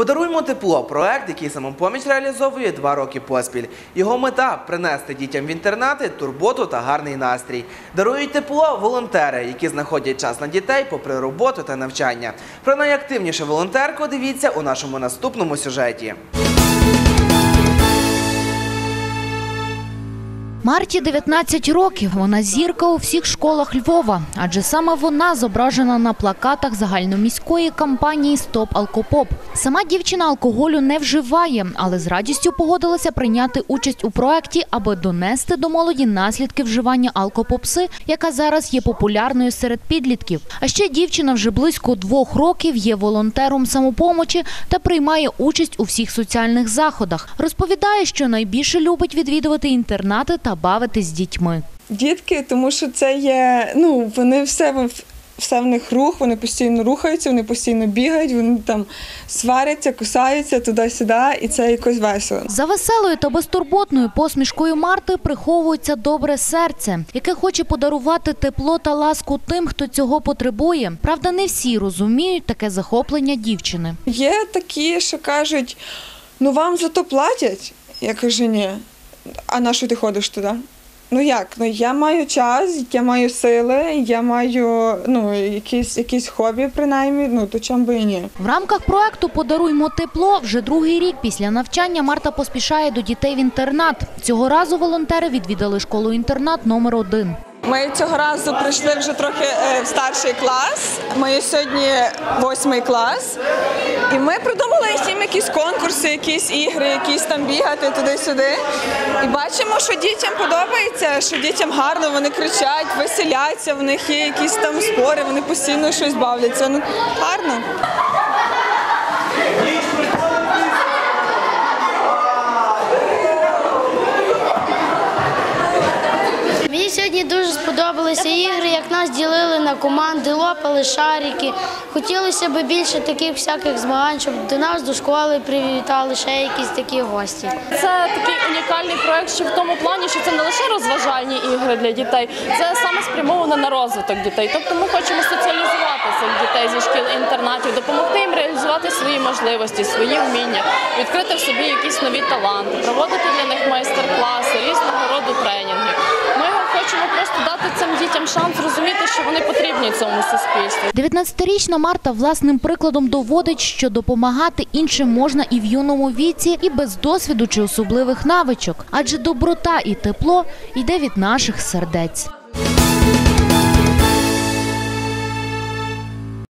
Подаруймо тепло проект, який самопоміч реалізовує два роки поспіль. Його мета принести дітям в інтернати турботу та гарний настрій. Дарують тепло волонтери, які знаходять час на дітей попри роботу та навчання. Про найактивнішу волонтерку дивіться у нашому наступному сюжеті. Марті 19 років. Вона зірка у всіх школах Львова, адже саме вона зображена на плакатах загальноміської кампанії Стоп Алкопоп. Сама дівчина алкоголю не вживає, але з радістю погодилася прийняти участь у проекті, аби донести до молоді наслідки вживання алкопопси, яка зараз є популярною серед підлітків. А ще дівчина вже близько двох років є волонтером самопомочі та приймає участь у всіх соціальних заходах. Розповідає, що найбільше любить відвідувати інтернати та бавитись з дітьми. Дітки, тому що це є, ну, вони все, в- все в них рух, вони постійно рухаються, вони постійно бігають, вони там сваряться, кусаються туди-сюди, і це якось весело. За веселою та безтурботною посмішкою Марти приховується добре серце, яке хоче подарувати тепло та ласку тим, хто цього потребує. Правда, не всі розуміють таке захоплення дівчини. Є такі, що кажуть, ну вам за то платять. Я кажу, ні. А на що ти ходиш туди? Ну як? Ну я маю час, я маю сили, я маю ну, якісь, якісь хобі, принаймні, ну то чому би і ні. В рамках проекту Подаруймо тепло вже другий рік після навчання Марта поспішає до дітей в інтернат. Цього разу волонтери відвідали школу-інтернат номер один. Ми цього разу прийшли вже трохи е, в старший клас. Ми сьогодні восьмий клас. І ми придумали їм якісь конкурси, якісь ігри, якісь там бігати туди-сюди. І бачимо, що дітям подобається, що дітям гарно, вони кричать, веселяться, в них є якісь там спори, вони постійно щось бавляться. Ну, гарно. Сьогодні дуже сподобалися ігри, як нас ділили на команди, лопали шарики. Хотілося б більше таких всяких змагань, щоб до нас до школи привітали ще якісь такі гості. Це такий унікальний проект ще в тому плані, що це не лише розважальні ігри для дітей, це саме спрямовано на розвиток дітей. Тобто ми хочемо соціалізувати цих дітей зі шкіл інтернатів, допомогти їм реалізувати свої можливості, свої вміння, відкрити в собі якісь нові таланти, проводити для них майстер-класи, шанс зрозуміти, що вони потрібні цьому суспільству. 19-річна Марта власним прикладом доводить, що допомагати іншим можна і в юному віці, і без досвіду чи особливих навичок, адже доброта і тепло йде від наших сердець.